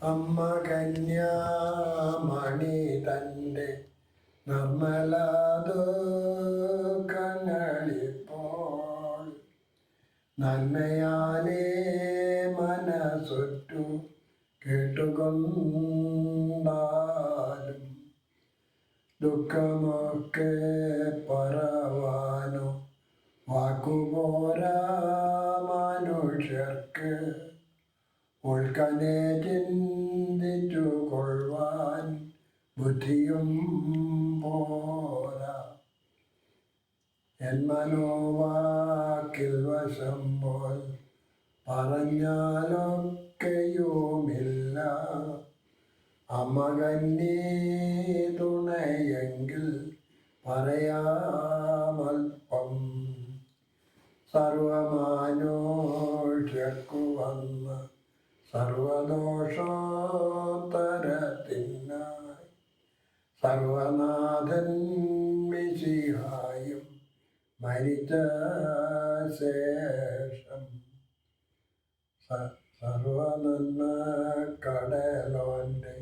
അമ്മ കന്യാമണി തന്റെ നിർമ്മലതുക്കങ്ങളിപ്പോൾ നന്മയാലേ മനസ്സൊറ്റു കേട്ടുകൊണ്ടാലും ദുഃഖമൊക്കെ പറവാനോ വാക്കുപോരാ മനുഷ്യർക്ക് ഉൾക്കനേറ്റിൻ ബുദ്ധിയും പോരാ എൻ മനോവാക്കിൽ വശം പോൽ പറഞ്ഞാലൊക്കെയുമില്ല. അമകന്നീ തുണയെങ്കിൽ പറയാമൽപ്പം. സർവമാനോഷക്കു വന്ന് സർവദോഷോത്തരത്തിനായി സർവനാഥൻ മിശിഹായും മരിച്ച ശേഷം സർവനന്ന കടലോന്റെ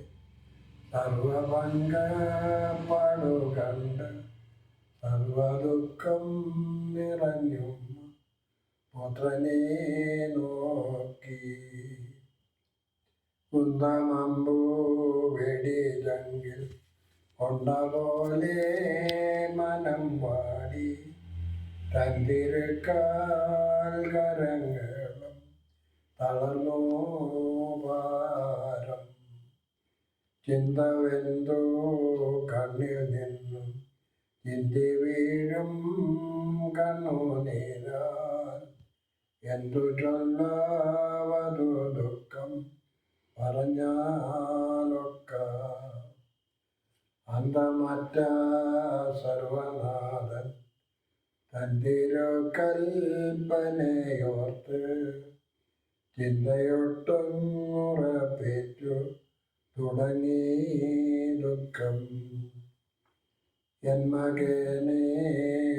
സർവപങ്കപ്പെടുകണ്ട് സർവദുഃഖം നിറഞ്ഞും പുത്രനെ നോക്കി കുന്തമമ്പു കൊണ്ട പോലെ മനം വാടി തന്തിരുക്കാൽ തളർന്നോ ഭാരം. ചിന്തവെന്തോ കണ്ണിൽ നിന്നും ചിന്തി വീഴും കണ്ണു നീരാൽ. എന്തു ചൊല്ലാവതു ദുഃഖം പറഞ്ഞാലൊക്ക അന്തമറ്റ സർവനാഥൻ തന്തിരു കൽപ്പനയോർത്ത് ചിന്തയൊട്ടും ഉറപ്പിച്ചു തുടങ്ങി ദുഃഖം. എന്മകേനെ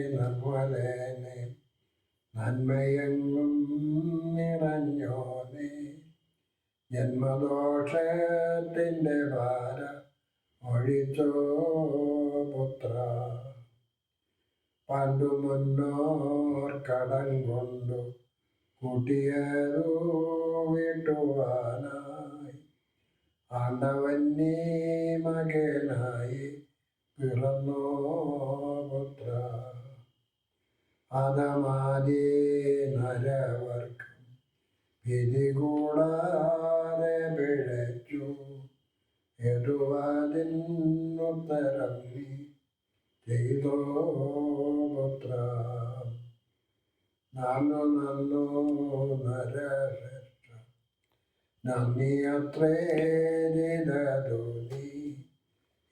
നിർമ്മലേനെ നന്മയെങ്ങും നിറഞ്ഞോനെ. ജന്മദോഷത്തിന്റെ ഭാര ഒഴിച്ചോ പണ്ടു മുന്നോർ കടം കൊണ്ടു കൂട്ടിയതു വീട്ടുവാനായി. ആണ്ടവന്നേ മകനായി പിറന്നോ പുത്ര അതമാതി നരവർക്കും പിഴച്ചു എതുവാതിന്നുത്തരം നീ ചെയ്തോ നല്ലോ നന്നു നരശ്രേഷ്ഠ നന്ദി അത്രേ ചെയ്തതു നീ.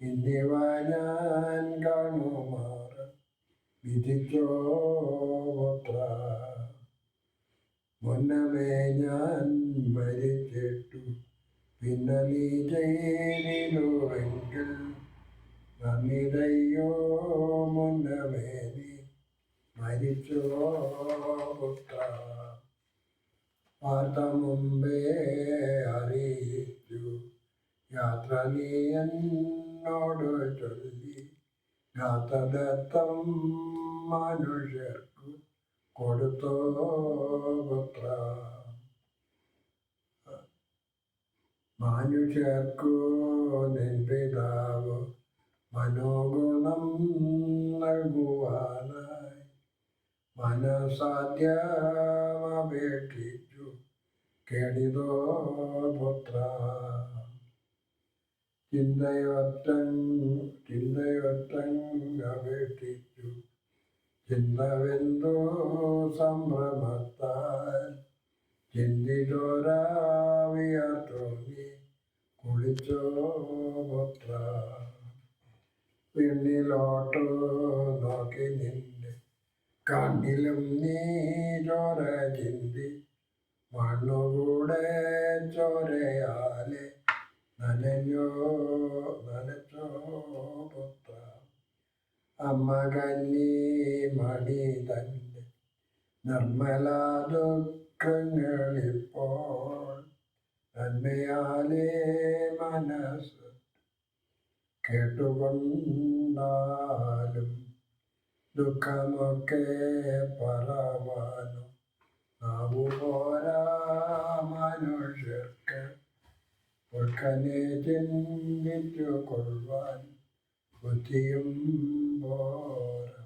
ഇന്നിവ ഞാൻ കാണുമാറ് വിധിച്ചോത്ര മുന്നമേ ഞാൻ മരിച്ചിട്ടു. പിന്നെ നീ ചെയ്തിരുവെങ്കിൽ നന്ദിതയ്യോ മുന്നമേ നീ മരിച്ചോ പുത്ര. വാർത്ത മുമ്പേ അറിയിച്ചു. യാത്ര നീ എന്നോട് ചൊല്ലി. യാത്രദത്തം മനുഷ്യർക്കു കൊടുത്തോ പുത്ര. മനുഷ്യർക്കു നിൻ പിതാവ് മനോഗുണം നൽകുവാനായി മനസാധ്യമപേക്ഷിച്ചു. കേടിതോ പുത്ര. ചിന്തയൊറ്റൻ ചിന്തയൊറ്റൻ അപേക്ഷിച്ചു. ചിന്തവെന്തോ സംഭ്രമത്താൽ ചിന്തിതോരാവിയാത്തോന്നി പിന്നിലോട്ടു നോക്കി നിന്റെ കണ്ണിലും നീ ചോര ചിന്തി. മണ്ണുകൂടെ ചോരയാലെ നനഞ്ഞോ നനച്ചോ പുത്ര. അമ്മ കന്നി മണി നിർമ്മല ദുഃഖങ്ങളിപ്പോൾ നന്മയാലേ മനസ്സ് കേട്ടുകൊണ്ടാലും ദുഃഖമൊക്കെ പറവാനും നാവു പോരാ മനുഷ്യർക്ക് ഉൾക്കനെ ചിന്തിച്ചു കൊള്ളുവാൻ ബുദ്ധിയും പോരാ.